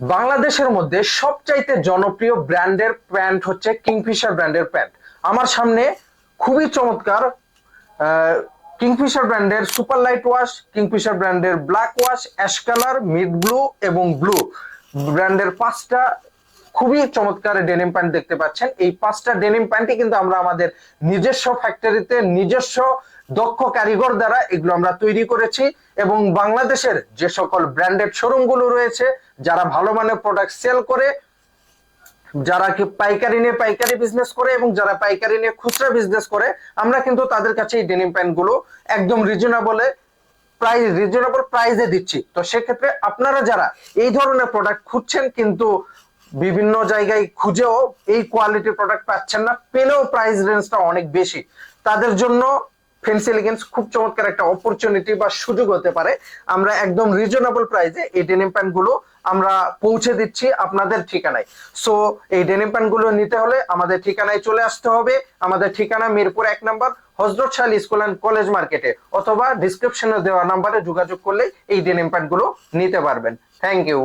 বাংলাদেশের মধ্যে সবচাইতে জনপ্রিয় ব্র্যান্ডের প্যান্ট হচ্ছে কিংফিশার ব্র্যান্ডের প্যান্ট। আমার সামনে খুবই চমৎকার কিংফিশার ব্র্যান্ডের সুপার লাইট ওয়াশ, কিংফিশার ব্র্যান্ডের black wash, ash colour, mid blue এবং ব্লু। ব্র্যান্ডের পাঁচটা খুবই চমৎকার ডেনিম প্যান্ট দেখতে পাচ্ছেন। এই পাঁচটা ডেনিম প্যান্টই কিন্তু আমরা আমাদের নিজস্ব ফ্যাক্টরিতে নিজস্ব দক্ষ কারিগর দ্বারা এগুলো আমরা তৈরি করেছি এবং বাংলাদেশের যে সকল ব্র্যান্ডেড শোরুমগুলো রয়েছে, যারা ভালো মানের প্রোডাক্ট সেল করে, যারা কি পাইকারি নিয়ে পাইকারি বিজনেস করে এবং যারা পাইকারি নিয়ে খুচরা বিজনেস করে, আমরা কিন্তু তাদের কাছে এই ডেনিম প্যান্টগুলো একদম রিজনেবলে প্রাইস রিজনেবল প্রাইসে দিচ্ছি। তো সেক্ষেত্রে আপনারা যারা এই ধরনের প্রোডাক্ট খুঁজছেন কিন্তু বিভিন্ন জায়গায় খুঁজেও এই কোয়ালিটির প্রোডাক্ট পাচ্ছেন না, পেলেও প্রাইস রেঞ্জটা অনেক বেশি। তাদের জন্য ফেন্সি এলিগেন্স খুব চমৎকার একটা অপরচুনিটি বা সুযোগ হতে পারে। আমরা একদম রিজনেবল প্রাইসে এই ডেনিম প্যান্টগুলো আমরা পৌঁছে দিচ্ছি আপনাদের ঠিকানায়। সো এই ডেনিম প্যান্টগুলো নিতে হলে আমাদের ঠিকানায় চলে আসতে হবে। আমাদের ঠিকানা মিরপুর এক নম্বর, হজরত শাহ স্কুল অ্যান্ড কলেজ মার্কেটে অথবা ডিসক্রিপশনে দেওয়া নাম্বারে যোগাযোগ করলে এই ডেনিম প্যান্টগুলো নিতে পারবেন। Thank you